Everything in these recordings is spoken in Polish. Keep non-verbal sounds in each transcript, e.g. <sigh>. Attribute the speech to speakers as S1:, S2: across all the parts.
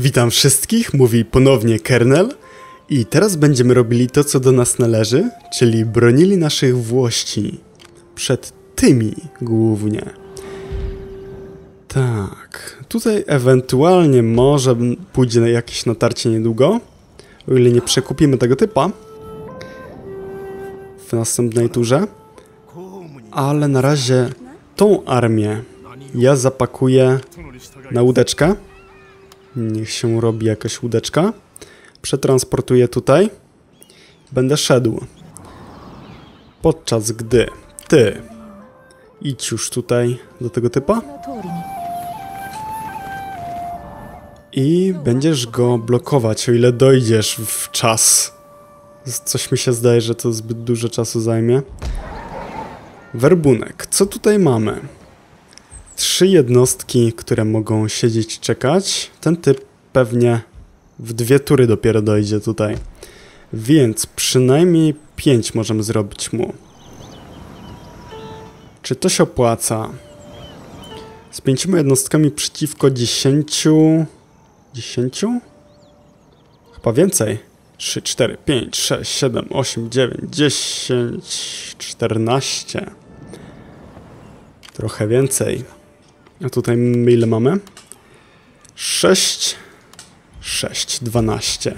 S1: Witam wszystkich, mówi ponownie Kernel. I teraz będziemy robili to, co do nas należy, czyli bronili naszych włości. Przed tymi głównie. Tak, tutaj ewentualnie może pójdzie na jakieś natarcie niedługo, o ile nie przekupimy tego typa. W następnej turze, ale na razie tą armię ja zapakuję na łódeczkę. Niech się robi jakaś łódeczka. Przetransportuję tutaj. Będę szedł. Podczas gdy ty idź już tutaj do tego typa i będziesz go blokować, o ile dojdziesz w czas. Coś mi się zdaje, że to zbyt dużo czasu zajmie. Werbunek. Co tutaj mamy? Trzy jednostki, które mogą siedzieć czekać. Ten typ pewnie w dwie tury dopiero dojdzie tutaj. Więc przynajmniej pięć możemy zrobić mu. Czy to się opłaca? Z pięcioma jednostkami przeciwko dziesięciu... Dziesięciu? Chyba więcej. 3, 4, 5, 6, 7, 8, 9, 10, 14. Trochę więcej. A tutaj ile mamy? 6, 6, 12.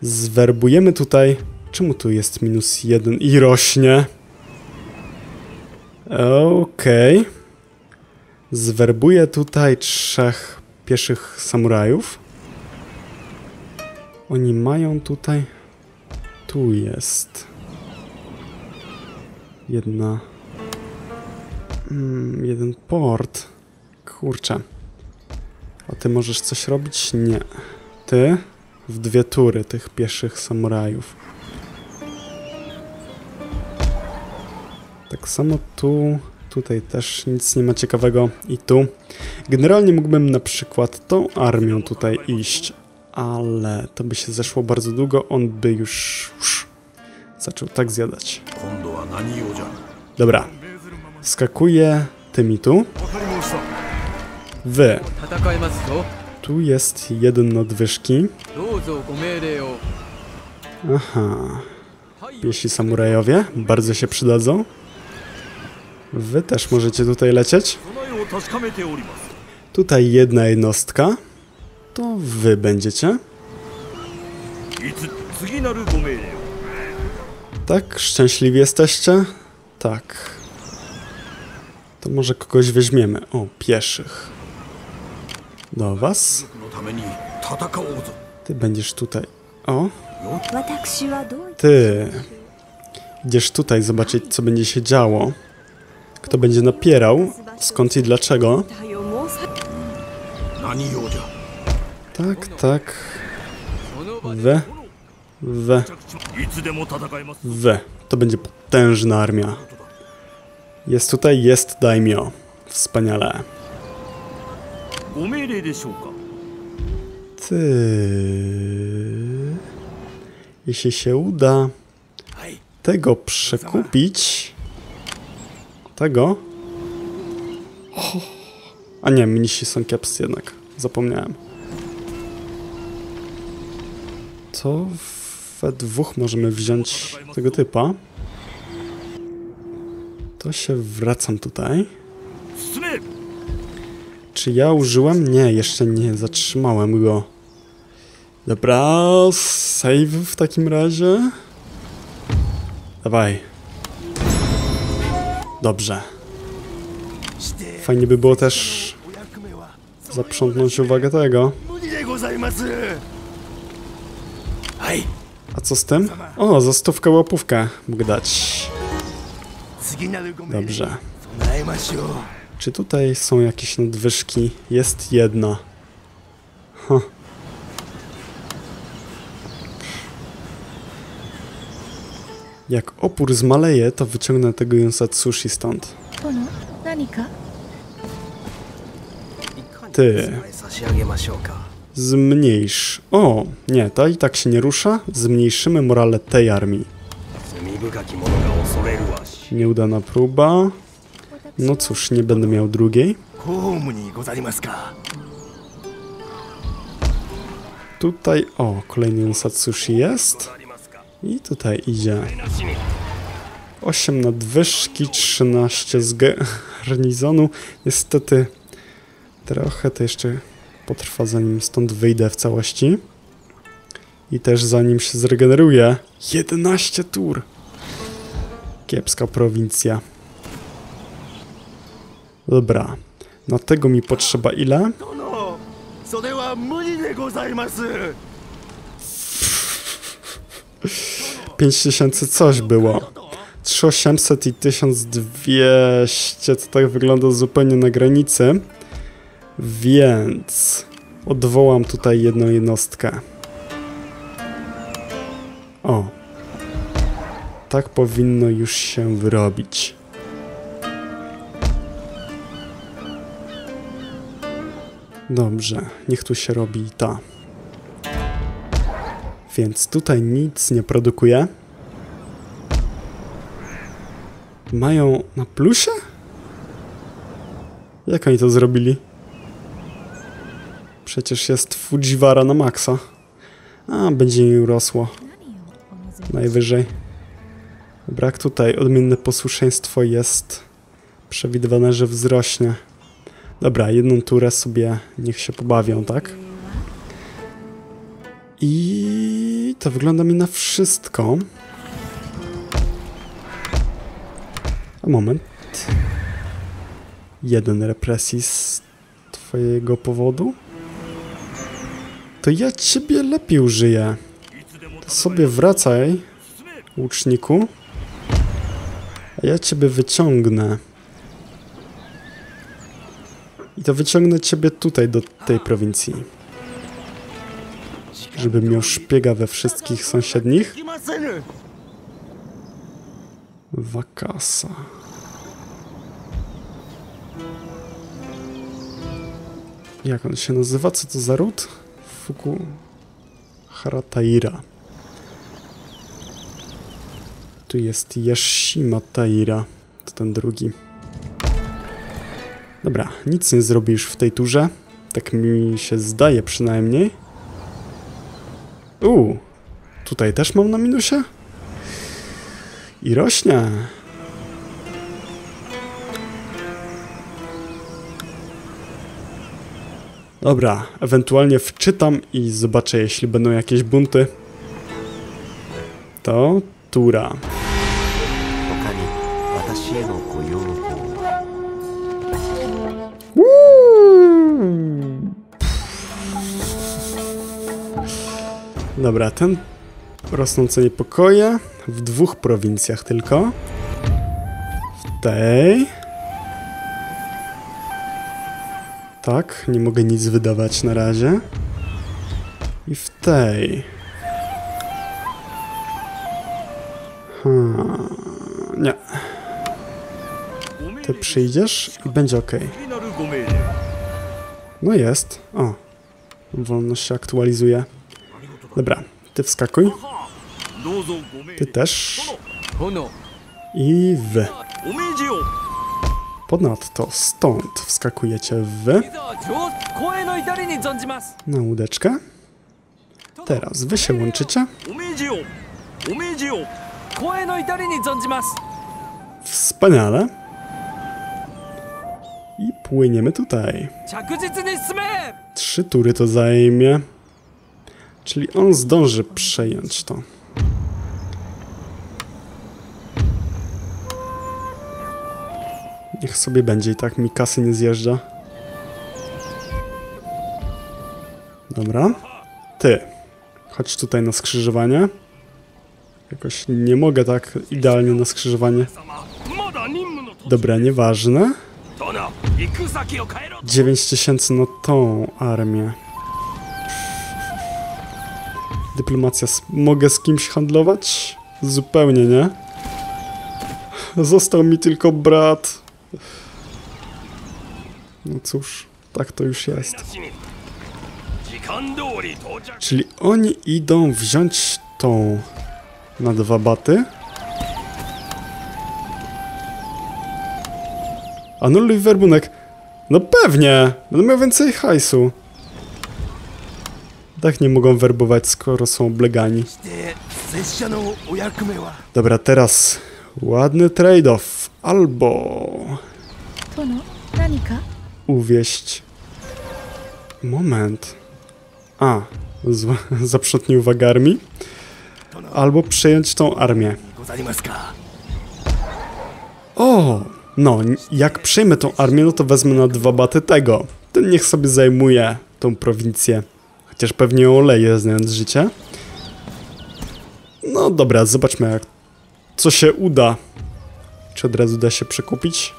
S1: Zwerbujemy tutaj... Czemu tu jest minus 1 i rośnie? Okej. Okay. Zwerbuję tutaj trzech pieszych samurajów. Oni mają tutaj... Tu jest... Jedna... Mm, jeden port. Kurczę. A ty możesz coś robić? Nie. Ty? W dwie tury tych pieszych samurajów. Tak samo tu, tutaj też nic nie ma ciekawego i tu. Generalnie mógłbym na przykład tą armią tutaj iść, ale to by się zeszło bardzo długo, on by już, już zaczął tak zjadać. Dobra, skakuję tymi tu. Wy. Tu jest jeden nadwyżki. Aha. Piesi samurajowie bardzo się przydadzą. Wy też możecie tutaj lecieć. Tutaj jedna jednostka. To wy będziecie. Tak, szczęśliwi jesteście? Tak. To może kogoś weźmiemy. O, pieszych. Do was. Ty będziesz tutaj. O. Ty. Idziesz tutaj zobaczyć, co będzie się działo. Kto będzie napierał, skąd i dlaczego. Tak, tak. We. We. We. To będzie potężna armia. Jest tutaj, jest daimyo. Wspaniale. Ty... Jeśli się uda tego przekupić... Tego? A nie, mnisi są kiepscy jednak. Zapomniałem. To we dwóch możemy wziąć tego typa. To się wracam tutaj. Czy ja użyłem? Nie, jeszcze nie. Zatrzymałem go. Dobra, save w takim razie. Dawaj. Dobrze. Fajnie by było też zaprzątnąć uwagę tego. A co z tym? O, za stówkę łapówkę mógł dać. Dobrze. Czy tutaj są jakieś nadwyżki? Jest jedna. Huh. Jak opór zmaleje, to wyciągnę tego Yonsatsushi stąd. Ty. Zmniejsz. O, nie, ta i tak się nie rusza. Zmniejszymy morale tej armii. Nieudana próba. No cóż, nie będę miał drugiej. Tutaj, o, kolejny Satsushi jest. I tutaj idzie. 8 nadwyżki, 13 z garnizonu. Niestety trochę to jeszcze potrwa zanim stąd wyjdę w całości. I też zanim się zregeneruje. 11 tur! Kiepska prowincja. Dobra. Na tego mi potrzeba ile?
S2: Pięć
S1: tysięcy coś było. 3800 i 1200 to tak wygląda zupełnie na granicy. Więc odwołam tutaj jedną jednostkę. O, tak powinno już się wyrobić. Dobrze, niech tu się robi ta. Więc tutaj nic nie produkuje. Mają na plusie? Jak oni to zrobili? Przecież jest Fujiwara na maksa. A, będzie mi urosło. Najwyżej. Brak tutaj. Odmienne posłuszeństwo jest przewidywane, że wzrośnie. Dobra, jedną turę sobie niech się pobawią, tak? I to wygląda mi na wszystko. A moment. Jeden represji z twojego powodu? To ja ciebie lepiej użyję. To sobie wracaj, łuczniku. Ja ciebie wyciągnę. I to wyciągnę ciebie tutaj, do tej prowincji. Żebym miał szpiega we wszystkich sąsiednich. Wakasa. Jak on się nazywa? Co to za ród? Fuku... Harataira. Tu jest Yashima Taira. To ten drugi. Dobra, nic nie zrobisz w tej turze. Tak mi się zdaje przynajmniej. U, tutaj też mam na minusie? I rośnie. Dobra, ewentualnie wczytam i zobaczę, jeśli będą jakieś bunty. To tura.
S3: 他に私へのご要望は
S1: Dobra, ten rosnące niepokoje w dwóch prowincjach tylko. W tej. Tak, nie mogę nic wydawać na razie. I w tej. Hmm, nie, Ty przyjdziesz i będzie ok. No jest. O. Wolność się aktualizuje. Dobra, ty wskakuj. Ty też. I wy. Ponadto stąd wskakujecie wy. Na łódeczkę. Teraz wy się łączycie. Wspaniale płyniemy tutaj. Trzy tury to zajmie. Czyli on zdąży przejąć to. Niech sobie będzie i tak mi kasy nie zjeżdża. Dobra. Ty. Chodź tutaj na skrzyżowanie. Jakoś nie mogę tak idealnie na skrzyżowanie. Dobra, nieważne.
S2: 9
S1: tysięcy na tą armię. Dyplomacja. Mogę z kimś handlować? Zupełnie nie. Został mi tylko brat. No cóż, tak to już jest. Czyli oni idą wziąć tą na dwa baty. Anuluj werbunek. No pewnie! Będę miał więcej hajsu. Tak nie mogą werbować, skoro są oblegani. Dobra, teraz ładny trade-off. Albo... Uwieść. Moment. A, <laughs> zaprzątnij uwagę armii. Albo przejąć tą armię. O! No, jak przejmę tą armię, no to wezmę na dwa baty tego. Ten niech sobie zajmuje tą prowincję. Chociaż pewnie ją oleje, znając życie. No dobra, zobaczmy jak... Co się uda. Czy od razu da się przekupić?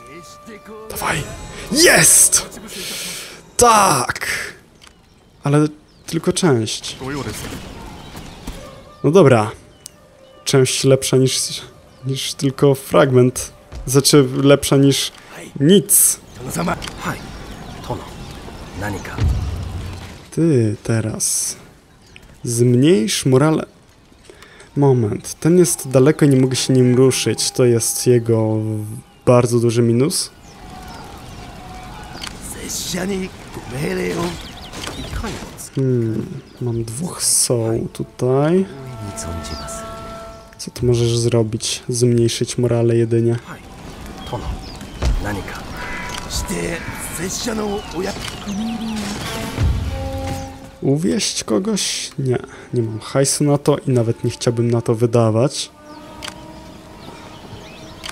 S1: Dawaj! Jest! Tak! Ale tylko część. No dobra. Część lepsza niż, niż tylko fragment. Znaczy lepsza niż nic. Ty teraz. Zmniejsz morale. Moment, ten jest daleko i nie mogę się nim ruszyć. To jest jego bardzo duży minus. Hmm, mam dwóch są tutaj. Co ty możesz zrobić? Zmniejszyć morale jedynie.
S3: はい殿何か
S2: して拙者のお役
S1: Uwieść kogoś? Nie, nie mam hajsu na to i nawet nie chciałbym na to wydawać.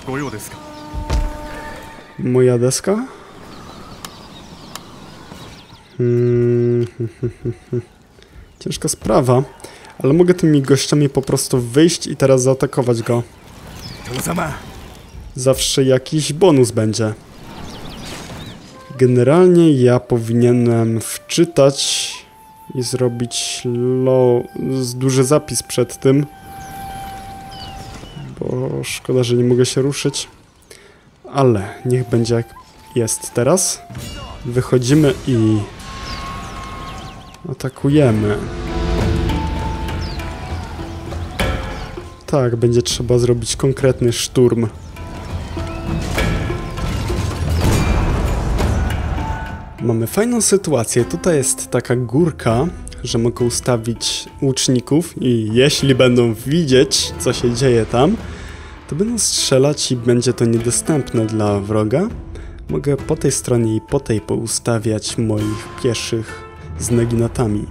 S2: ご用ですか
S1: Moja deska? Hmm, Ciężka sprawa, ale mogę tymi gościami po prostu wyjść i teraz zaatakować go. Zawsze jakiś bonus będzie. Generalnie ja powinienem wczytać i zrobić low, duży zapis przed tym. Bo szkoda, że nie mogę się ruszyć. Ale niech będzie jak jest teraz. Wychodzimy i atakujemy. Tak, będzie trzeba zrobić konkretny szturm. Mamy fajną sytuację. Tutaj jest taka górka, że mogę ustawić łuczników i jeśli będą widzieć, co się dzieje tam, to będą strzelać i będzie to niedostępne dla wroga. Mogę po tej stronie i po tej poustawiać moich pieszych z naginatami.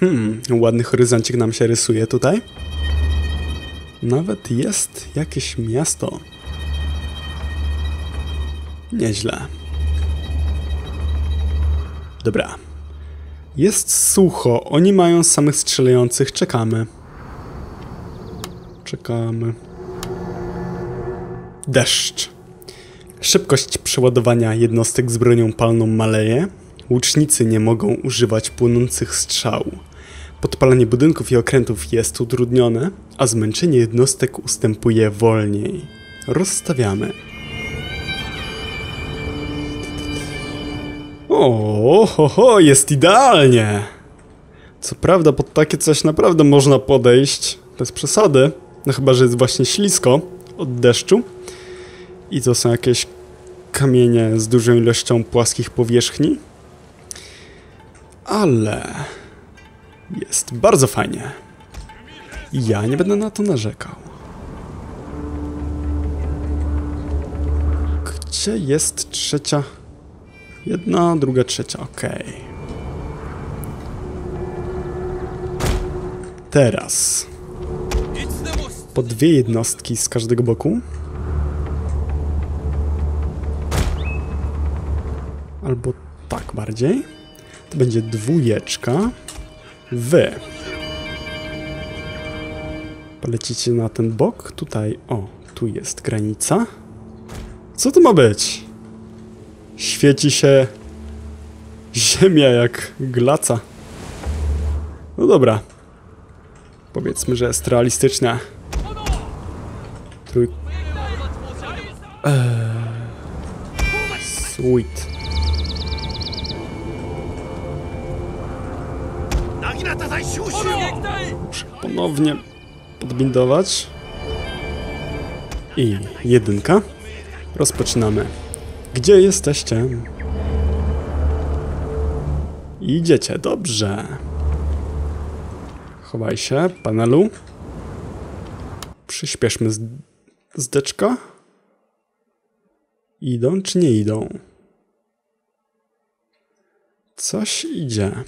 S1: Hmm, ładny horyzoncik nam się rysuje tutaj. Nawet jest jakieś miasto. Nieźle. Dobra. Jest sucho. Oni mają samych strzelających. Czekamy. Czekamy. Deszcz. Szybkość przeładowania jednostek z bronią palną maleje. Łucznicy nie mogą używać płonących strzał. Podpalanie budynków i okrętów jest utrudnione, a zmęczenie jednostek ustępuje wolniej. Rozstawiamy. O, ho, ho, jest idealnie! Co prawda, pod takie coś naprawdę można podejść, bez przesady. No chyba, że jest właśnie ślisko od deszczu. I to są jakieś kamienie z dużą ilością płaskich powierzchni. Ale jest bardzo fajnie. Ja nie będę na to narzekał. Gdzie jest trzecia? Jedna, druga, trzecia, okej. Teraz. Po dwie jednostki z każdego boku. Albo tak bardziej. To będzie dwójeczka. Wy. Polecicie na ten bok. Tutaj, o, tu jest granica. Co to ma być? świeci się ziemia jak glaca. No dobra. Powiedzmy, że jest realistyczna. Trój... Eee... Sweet. Muszę ponownie podbindować. I jedynka. Rozpoczynamy. Gdzie jesteście? Idziecie, dobrze. Chowaj się, panelu. Przyspieszmy z... zdeczka. Idą czy nie idą? Coś idzie.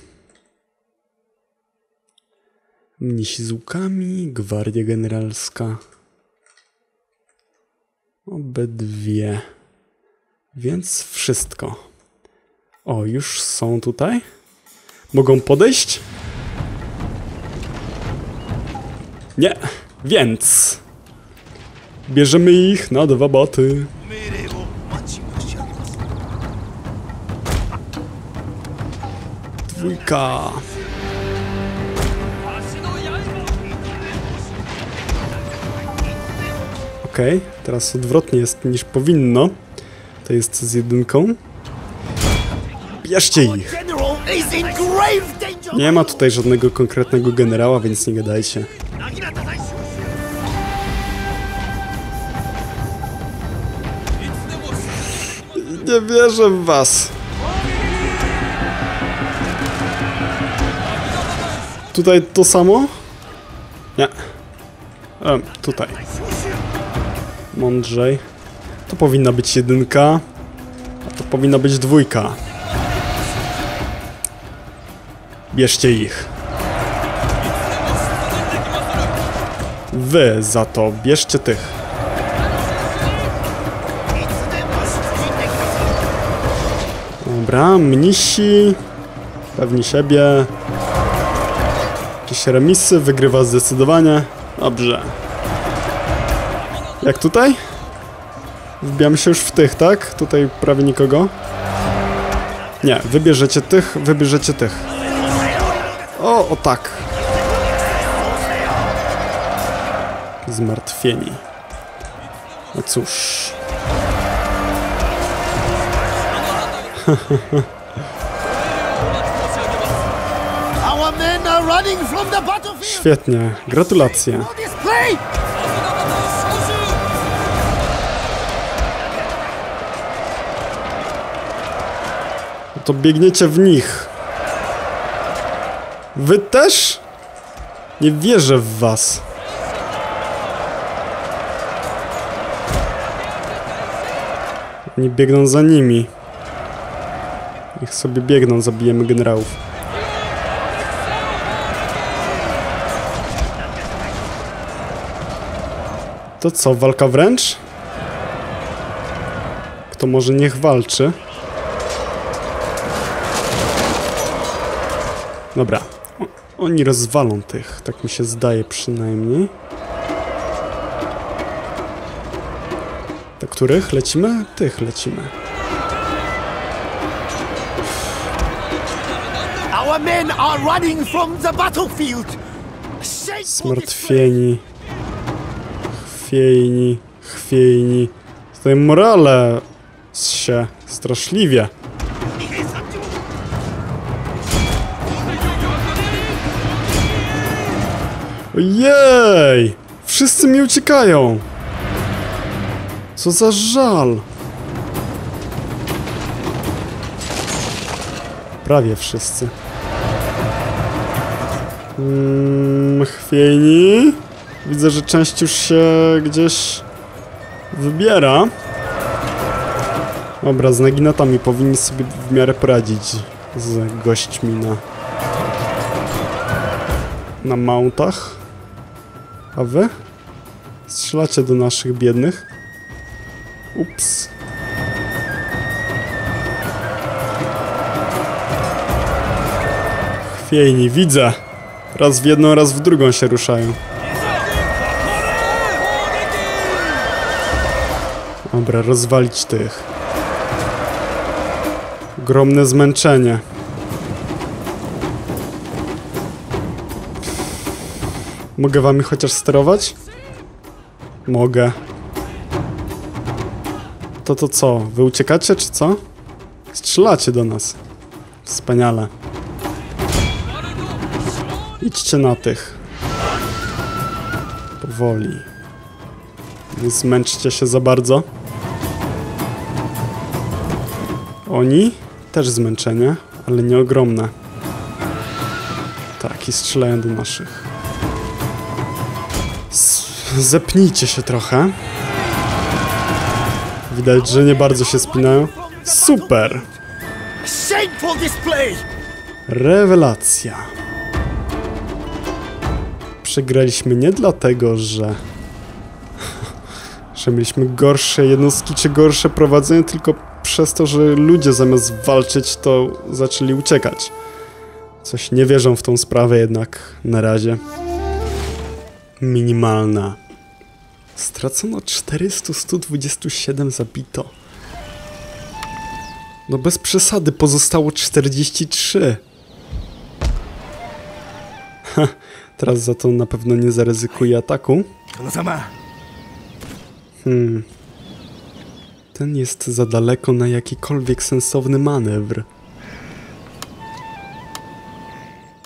S1: Mnisi z łukami, gwardia generalska. Obydwie. Więc wszystko. O, już są tutaj? Mogą podejść? Nie, więc bierzemy ich na dwa
S2: baty.
S1: Dwójka. Okej, okay, teraz odwrotnie jest niż powinno. To jest z jedynką. Bierzcie ich! Nie ma tutaj żadnego konkretnego generała, więc nie gadajcie. Nie wierzę w was! Tutaj to samo? Nie. Um, tutaj. Mądrzej. To powinna być jedynka. A to powinna być dwójka. Bierzcie ich. Wy za to bierzcie tych. Dobra, mnisi. Pewni siebie. Jakieś remisy, wygrywa zdecydowanie. Dobrze. Jak tutaj? Wbijamy się już w tych, tak? Tutaj prawie nikogo. Nie, wybierzecie tych, wybierzecie tych. O, o tak. Zmartwieni. No cóż. Świetnie, gratulacje. To biegniecie w nich. Wy też? Nie wierzę w was. Oni biegną za nimi. Niech sobie biegną, zabijemy generałów. To co, walka wręcz? Kto może niech walczy? Dobra. Oni rozwalą tych, tak mi się zdaje przynajmniej. Do których lecimy? Tych lecimy.
S2: Our men are running from the battlefield!
S1: Zmartwieni. Chwiejni. Chwiejni. Tutaj morale się straszliwie. Ojej! Wszyscy mi uciekają! Co za żal! Prawie wszyscy. Mm, chwiejni. Widzę, że część już się gdzieś wybiera. Dobra, z naginatami powinni sobie w miarę poradzić z gośćmi na na mountach. A wy? Strzelacie do naszych biednych. Ups. Chwiejni, widzę. Raz w jedną, raz w drugą się ruszają. Dobra, rozwalić tych. Ogromne zmęczenie. Mogę wami chociaż sterować? Mogę. To to co? Wy uciekacie czy co? Strzelacie do nas. Wspaniale. Idźcie na tych. Powoli. Nie zmęczcie się za bardzo. Oni też zmęczenie, ale nie ogromne. Tak, i strzelają do naszych. Zepnijcie się trochę. Widać, że nie bardzo się spinają. Super! Rewelacja. Przegraliśmy nie dlatego, że. <laughs> że mieliśmy gorsze jednostki czy gorsze prowadzenie, tylko przez to, że ludzie zamiast walczyć, to zaczęli uciekać. Coś nie wierzą w tą sprawę jednak na razie. Minimalna. Stracono 400, 127 zabito. No bez przesady, pozostało 43. Ha, teraz za to na pewno nie zaryzykuję ataku.
S2: 殿様
S1: Hmm. Ten jest za daleko na jakikolwiek sensowny manewr.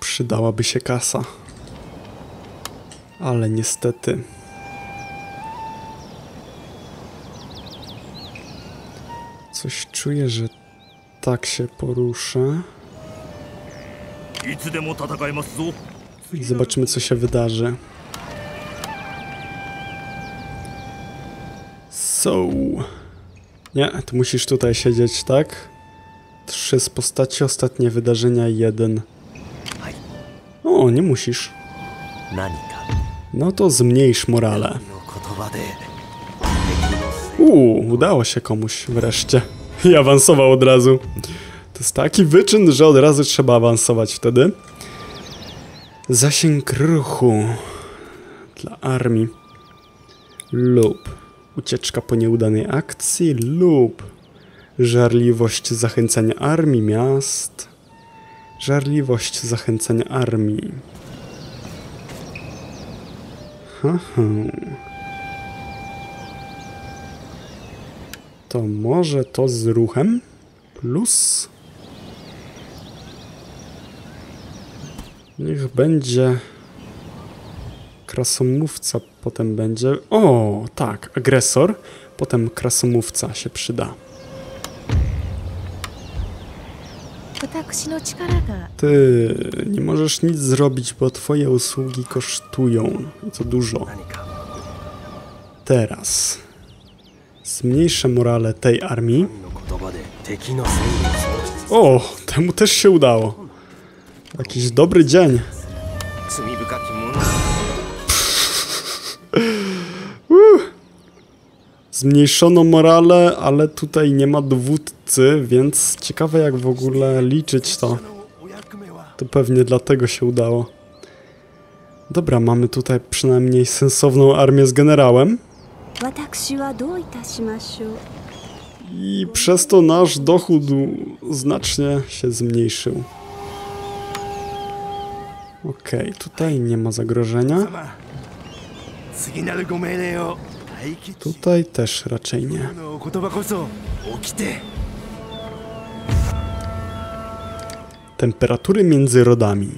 S1: Przydałaby się kasa. Ale niestety. Coś czuję, że tak się
S2: porusza.
S1: I zobaczymy, co się wydarzy. So... Nie, ty musisz tutaj siedzieć, tak? Trzy z postaci, ostatnie wydarzenia, jeden. O, nie musisz. No to zmniejsz morale. Uuu, udało się komuś wreszcie. I awansował od razu. To jest taki wyczyn, że od razu trzeba awansować wtedy. Zasięg ruchu dla armii lub ucieczka po nieudanej akcji lub żarliwość zachęcania armii miast. Żarliwość zachęcania armii. Ha, ha. To może to z ruchem plus... Niech będzie... Krasomówca potem będzie... O, tak, agresor. Potem krasomówca się przyda. Ty nie możesz nic zrobić, bo twoje usługi kosztują. I to dużo. Teraz. Zmniejszę morale tej armii. O, temu też się udało. Jakiś dobry dzień. <laughs> Zmniejszono morale, ale tutaj nie ma dowódcy, więc ciekawe jak w ogóle liczyć to. To pewnie dlatego się udało. Dobra, mamy tutaj przynajmniej sensowną armię z generałem. I przez to nasz dochód znacznie się zmniejszył. Okej, okay, tutaj nie ma zagrożenia. Tutaj też raczej nie. Temperatury między rodami.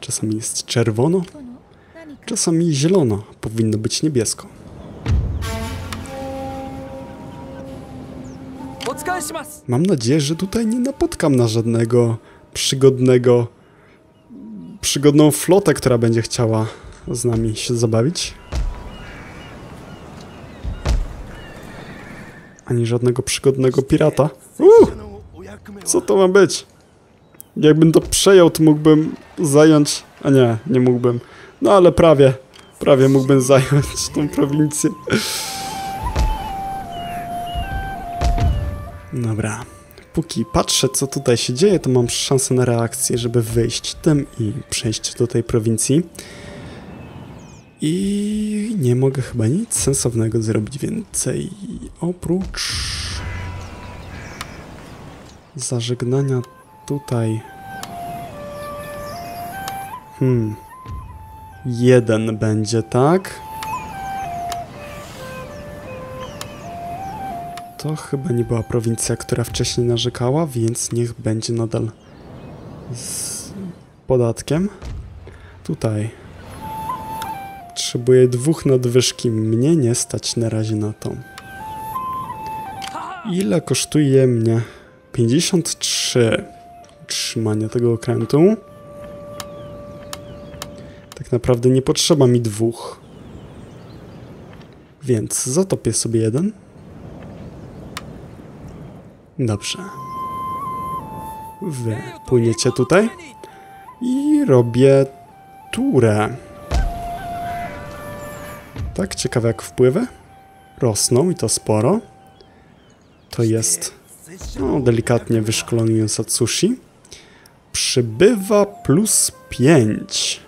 S1: Czasami jest czerwono, czasami zielono, powinno być niebiesko. Mam nadzieję, że tutaj nie napotkam na żadnego przygodnego... przygodną flotę, która będzie chciała z nami się zabawić. Ani żadnego przygodnego pirata.
S2: Uuu!
S1: Co to ma być? Jakbym to przejął, to mógłbym zająć... A nie, nie mógłbym. No ale prawie. Prawie mógłbym zająć tą prowincję. Dobra. Póki patrzę, co tutaj się dzieje, to mam szansę na reakcję, żeby wyjść tym i przejść do tej prowincji. I nie mogę chyba nic sensownego zrobić więcej. Oprócz zażegnania tutaj. Hmm. Jeden będzie, tak? To chyba nie była prowincja, która wcześniej narzekała, więc niech będzie nadal z podatkiem. Tutaj. Potrzebuję dwóch nadwyżki. Mnie nie stać na razie na to. Ile kosztuje mnie 53 utrzymanie tego okrętu? Tak naprawdę nie potrzeba mi dwóch. Więc zatopię sobie jeden. Dobrze. Wy płyniecie tutaj. I robię turę. Tak, ciekawe jak wpływy. Rosną i to sporo. To jest no, delikatnie wyszkolony Satsushi. Przybywa plus 5.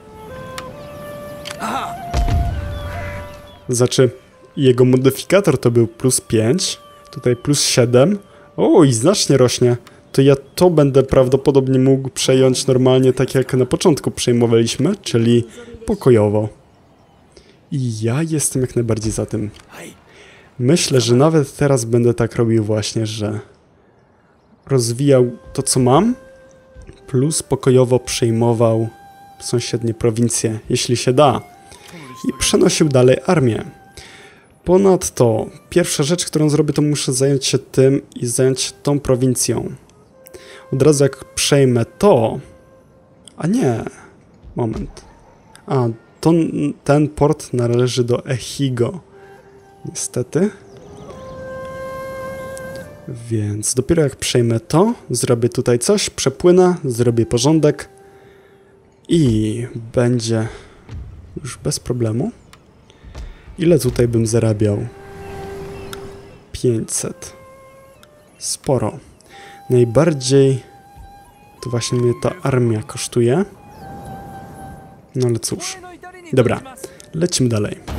S1: Znaczy, jego modyfikator to był plus 5, tutaj plus 7. O, i znacznie rośnie. To ja to będę prawdopodobnie mógł przejąć normalnie tak jak na początku przejmowaliśmy, czyli pokojowo. I ja jestem jak najbardziej za tym. Myślę, że nawet teraz będę tak robił właśnie, że rozwijał to, co mam, plus pokojowo przejmował sąsiednie prowincje, jeśli się da, i przenosił dalej armię. Ponadto, pierwsza rzecz, którą zrobię, to muszę zająć się tym i zająć się tą prowincją. Od razu jak przejmę to... A nie, moment. A, to, ten port należy do Echigo. Niestety. Więc dopiero jak przejmę to, zrobię tutaj coś, przepłynę, zrobię porządek i będzie już bez problemu. Ile tutaj bym zarabiał? 500. Sporo. Najbardziej to właśnie mnie ta armia kosztuje. No ale cóż. Dobra, lecimy dalej.